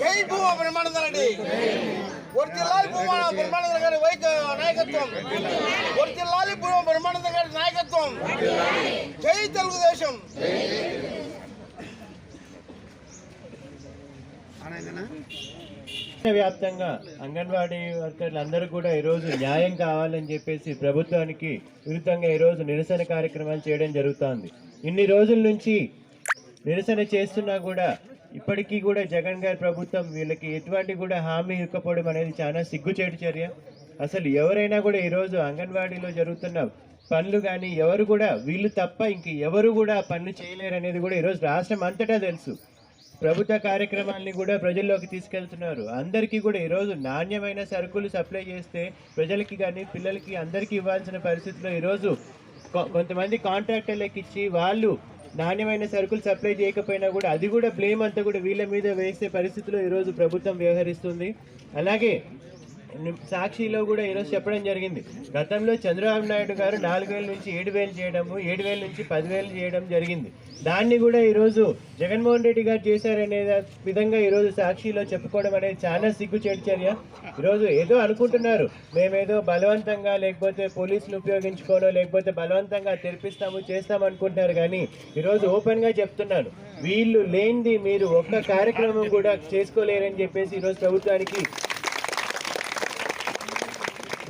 జై భూమ బ్రహ్మానంద రెడ్డి వర్తిల్లాలి భూమా బ్రహ్మానంద గారి వైక నాయకత్వం. వర్తిల్లాలి భూమా బ్రహ్మానంద గారి నాయకత్వం. జై తెలుగుదేశం. వ్యాప్తంగా అంగన్వాడీ వర్కర్లు అందరూ కూడా ఈరోజు న్యాయం కావాలని చెప్పేసి ప్రభుత్వానికి విరుద్ధంగా ఈరోజు నిరసన కార్యక్రమాలు చేయడం జరుగుతోంది. ఇన్ని రోజుల నుంచి నిరసన చేస్తున్నా కూడా ఇప్పటికీ కూడా జగన్ గారి ప్రభుత్వం వీళ్ళకి ఎటువంటి కూడా హామీ ఇవ్వకపోవడం అనేది చాలా సిగ్గుచేటు చర్య. అసలు ఎవరైనా కూడా ఈరోజు అంగన్వాడీలో జరుగుతున్న పనులు కానీ ఎవరు కూడా వీళ్ళు తప్ప ఇంక ఎవరు కూడా పనులు చేయలేరు అనేది కూడా ఈరోజు రాష్ట్రం అంతటా తెలుసు. ప్రభుత్వ కార్యక్రమాల్ని కూడా ప్రజల్లోకి తీసుకెళ్తున్నారు. అందరికీ కూడా ఈరోజు నాణ్యమైన సరుకులు సప్లై చేస్తే ప్రజలకి కానీ పిల్లలకి అందరికీ ఇవ్వాల్సిన పరిస్థితిలో ఈరోజు కొ- కొంతమంది కాంట్రాక్టర్లకు ఇచ్చి వాళ్ళు నాణ్యమైన సరుకులు సప్లై చేయకపోయినా కూడా అది కూడా బ్లేమ్ అంతా కూడా వీళ్ళ మీద వేసే పరిస్థితిలో ఈరోజు ప్రభుత్వం వ్యవహరిస్తుంది. అలాగే సాక్షిలో కూడా ఈరోజు చెప్పడం జరిగింది. గతంలో చంద్రబాబు నాయుడు గారు నాలుగు వేల నుంచి ఏడు వేలు చేయడము ఏడు వేల నుంచి పదివేలు చేయడం జరిగింది. దాన్ని కూడా ఈరోజు జగన్మోహన్ రెడ్డి గారు చేశారనే విధంగా ఈరోజు సాక్షిలో చెప్పుకోవడం అనేది చాలా సిగ్గుచేటు చర్య. ఈరోజు ఏదో అనుకుంటున్నారు. మేమేదో బలవంతంగా లేకపోతే పోలీసులు ఉపయోగించుకోనో లేకపోతే బలవంతంగా తెరిపిస్తాము చేస్తాం అనుకుంటున్నారు కానీ ఈరోజు ఓపెన్గా చెప్తున్నాను. వీళ్ళు లేనిది మీరు ఒక్క కార్యక్రమం కూడా చేసుకోలేరని చెప్పేసి ఈరోజు ప్రభుత్వానికి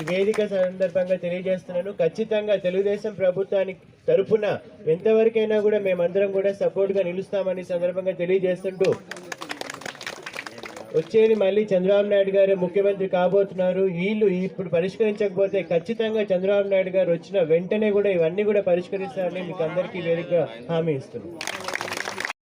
ఈ వేదిక సందర్భంగా తెలియజేస్తున్నాను. ఖచ్చితంగా తెలుగుదేశం ప్రభుత్వానికి తరపున ఎంతవరకైనా కూడా మేమందరం కూడా సపోర్ట్గా నిలుస్తామని సందర్భంగా తెలియజేస్తుంటూ వచ్చేది మళ్ళీ చంద్రబాబు నాయుడు గారు ముఖ్యమంత్రి కాబోతున్నారు. వీళ్ళు ఇప్పుడు పరిష్కరించకపోతే ఖచ్చితంగా చంద్రబాబు నాయుడు గారు వచ్చిన వెంటనే కూడా ఇవన్నీ కూడా పరిష్కరిస్తారని మీకు అందరికీ వేదిక హామీ ఇస్తున్నాను